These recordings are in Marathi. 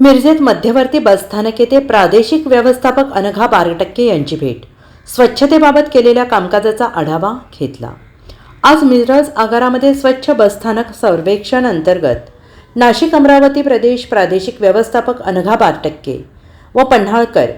मिरजेत मध्यवर्ती बसस्थानक येथे प्रादेशिक व्यवस्थापक अनघा बारटक्के यांची भेट. स्वच्छतेबाबत केलेल्या कामकाजाचा आढावा घेतला. आज मिरज आगारामध्ये स्वच्छ बसस्थानक सर्वेक्षण अंतर्गत नाशिक अमरावती प्रदेश प्रादेशिक व्यवस्थापक अनघा बारटक्के व पन्हाळकर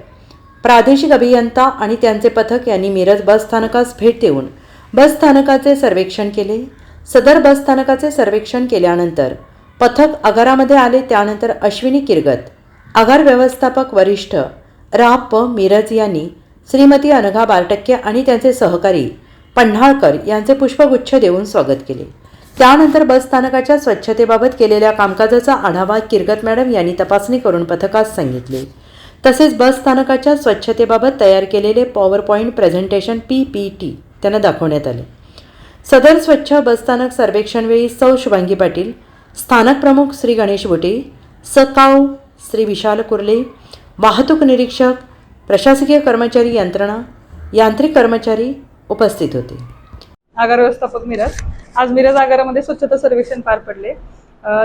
प्रादेशिक अभियंता आणि त्यांचे पथक यांनी मिरज बसस्थानकास भेट देऊन बसस्थानकाचे सर्वेक्षण केले. सदर बसस्थानकाचे सर्वेक्षण केल्यानंतर पथक आगारामध्ये आले त्यानंतर अश्विनी किरगत आगार व्यवस्थापक वरिष्ठ रा प. मिरज यांनी श्रीमती अनघा बारटक्के आणि त्यांचे सहकारी पन्हाळकर यांचे पुष्पगुच्छ देऊन स्वागत केले. त्यानंतर बसस्थानकाच्या स्वच्छतेबाबत केलेल्या कामकाजाचा आढावा किरगत मॅडम यांनी तपासणी करून पथकास सांगितले. तसेच बस स्थानकाच्या स्वच्छतेबाबत तयार केलेले power point presentation P P T त्यांना दाखवण्यात आले. सदर स्वच्छ बसस्थानक सर्वेक्षणवेळी सौ शुभांगी पाटील स्थानक प्रमुख श्री गणेश बुटे सकाऊ श्री विशाल कुर्ले वाहतूक निरीक्षक प्रशासकीय कर्मचारी यंत्रणा यांत्रिक कर्मचारी उपस्थित होते. आगार व्यवस्थापक मिरज. आज मिरज आगारामध्ये स्वच्छता सर्वेक्षण पार पडले.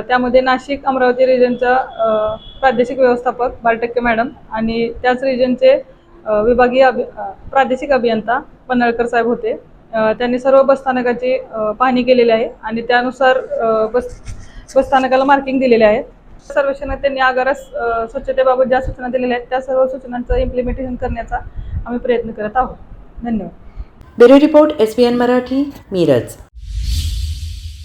त्यामध्ये नाशिक अमरावती रिजनचा प्रादेशिक व्यवस्थापक बारटक्के मॅडम आणि त्याच रिजनचे विभागीय अभि प्रादेशिक अभियंता पन्हाळकर साहेब होते. त्यांनी सर्व बसस्थानकाची पाहणी केलेली आहे आणि त्यानुसार बस बसस्थानकाला मार्किंग दिलेले आहेत. सर्वेक्षणात त्यांनी आगारास स्वच्छतेबाबत ज्या सूचना दिलेल्या आहेत त्या सर्व सूचनांचं इम्प्लिमेंटेशन करण्याचा आम्ही प्रयत्न करत आहोत. धन्यवाद. Bureau report S N Marathi Miraj.